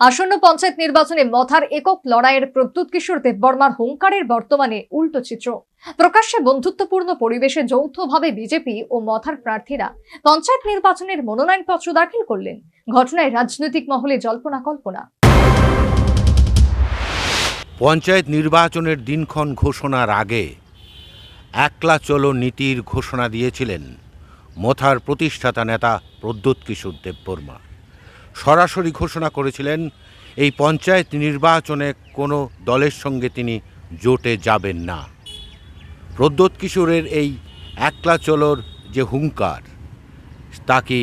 আসন্ন পঞ্চায়েত নির্বাচনে মথার একক লড়াইয়ের প্রদ্যুৎ কিশোর দেববর্মার হুঙ্কারের বর্তমানে উল্টো চিত্র। প্রকাশ্যে বন্ধুত্বপূর্ণ পরিবেশে যৌথভাবে বিজেপি ও মথার প্রার্থীরা পঞ্চায়েত নির্বাচনের মনোনয়নপত্র দাখিল করলেন। ঘটনায় রাজনৈতিক মহলে জল্পনা কল্পনা। পঞ্চায়েত নির্বাচনের দিনক্ষণ ঘোষণার আগে একলা চলো নীতির ঘোষণা দিয়েছিলেন মথার প্রতিষ্ঠাতা নেতা প্রদ্যুৎ কিশোর দেববর্মা সরাসরি ঘোষণা করেছিলেন, এই পঞ্চায়েত নির্বাচনে কোনো দলের সঙ্গে তিনি জোটে যাবেন না। প্রদ্যুৎ কিশোরের এই একলা চলোর যে হুঙ্কার, তা কি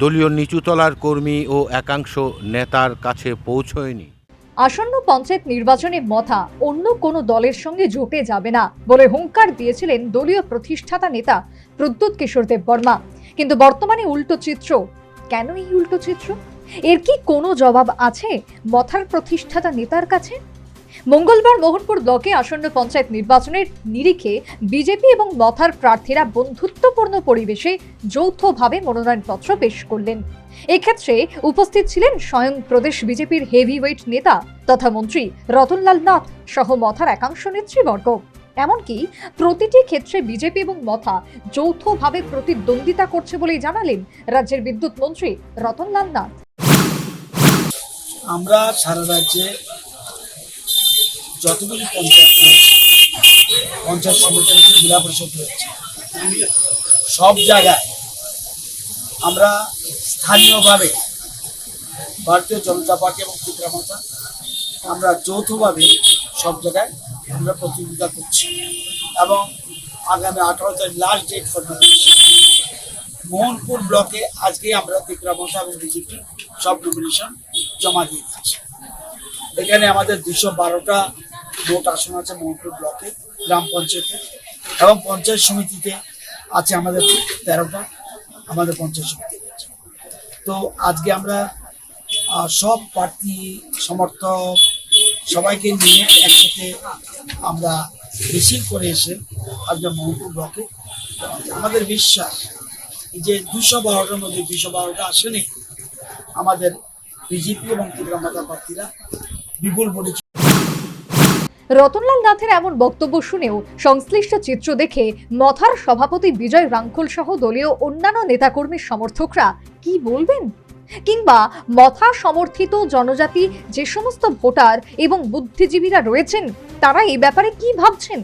দলীয় নিচুতলার কর্মী ও একাংশ নেতার কাছে পৌঁছয়নি? আসন্ন পঞ্চায়েত নির্বাচনে মথা অন্য কোনো দলের সঙ্গে জোটে যাবে না বলে হুঙ্কার দিয়েছিলেন দলীয় প্রতিষ্ঠাতা নেতা প্রদ্যুৎ কিশোর দেব বর্মা কিন্তু বর্তমানে উল্টো চিত্র, কেন এই উল্টো চিত্র? এর কি কোনো জবাব আছে মথার প্রতিষ্ঠাতা নেতার কাছে? মঙ্গলবার মোহনপুর ব্লকে আসন্ন পঞ্চায়েত নির্বাচনের নিরিখে বিজেপি এবং মথার প্রার্থীরা বন্ধুত্বপূর্ণ পরিবেশে যৌথভাবে মনোনয়নপত্র পেশ করলেন। এক্ষেত্রে উপস্থিত ছিলেন স্বয়ং প্রদেশ বিজেপির হেভিওয়েট নেতা তথা মন্ত্রী রতনলাল নাথ সহ মথার একাংশ নেতৃবর্গ। এমনকি প্রতিটি ক্ষেত্রে বিজেপি এবং মথা যৌথভাবে প্রতিদ্বন্দ্বিতা করছে বলেই জানালেন রাজ্যের বিদ্যুৎ মন্ত্রী রতনলাল নাথ। আমরা সারা রাজ্যে যতগুলি পঞ্চায়েত রয়েছে, পঞ্চায়েত সমিতি রয়েছে জেলা পরিষদ রয়েছে, সব জায়গায় আমরা স্থানীয়ভাবে ভারতীয় জনতা পার্টি এবং চিত্রামতা আমরা যৌথভাবে সব জায়গায় আমরা প্রতিযোগিতা করছি। এবং আগামী আঠারো তারিখ লাস্ট ডেট করতে মোহনপুর ব্লকে আজকে আমরা তিকরামতা এবং বিজেপি সব নমিনেশন জমা দিয়ে দিচ্ছি এখানে আমাদের দুশো বারোটা ভোট আসন আছে মোহনপুর ব্লকে, গ্রাম পঞ্চায়েতে। এবং পঞ্চায়েত সমিতিতে আছে আমাদের তেরোটা, আমাদের পঞ্চায়েত সমিতি তো আজকে আমরা সব প্রার্থী, সমর্থক সবাইকে নিয়ে একসাথে আমরা মিছিল করে এসে আজকে মোহনপুর ব্লকে, আমাদের বিশ্বাস যে দুশো বারোটার মধ্যে দুশো বারোটা আসেনি আমাদের বিজেপি এবং ত্রিপুরা প্রার্থীরা বিপুল ভোটে রতনলাল নাথের এমন বক্তব্য শুনেও সংশ্লিষ্ট চিত্র দেখে মথার সভাপতি বিজয় রাঙ্কুল সহ দলীয় অন্যান্য নেতাকর্মীর সমর্থকরা কি বলবেন? কিংবা মথা সমর্থিত জনজাতি যে সমস্ত ভোটার এবং বুদ্ধিজীবীরা রয়েছেন, তারা এই ব্যাপারে কি ভাবছেন?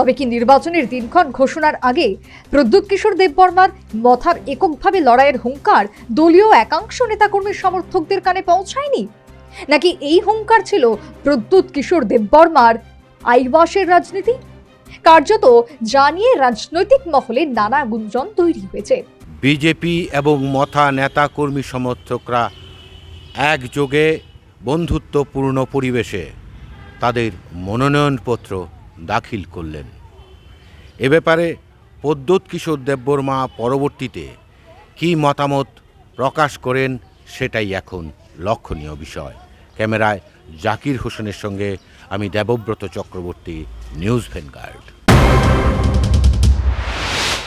তবে কি নির্বাচনের দিনক্ষণ ঘোষণার আগে প্রদ্যুৎ কিশোর দেববর্মার মথার এককভাবে লড়াইয়ের হুঙ্কার দলীয় একাংশ নেতাকর্মীর সমর্থকদের কানে পৌঁছায়নি? নাকি এই হুঙ্কার ছিল প্রদ্যুৎ কিশোর দেববর্মার আইবাসের রাজনীতি? কার্যত জানিয়ে রাজনৈতিক মহলে নানা গুঞ্জন তৈরি হয়েছে। বিজেপি এবং মথা নেতাকর্মী সমর্থকরা একযোগে বন্ধুত্বপূর্ণ পরিবেশে তাদের মনোনয়নপত্র দাখিল করলেন। এ ব্যাপারে পদ্যোত কিশোর দেববর্মা পরবর্তীতে কি মতামত প্রকাশ করেন সেটাই এখন লক্ষণীয় বিষয়। ক্যামেরায় জাকির হোসেনের সঙ্গে আমি দেবব্রত চক্রবর্তী, নিউজ ভেনগার্ড।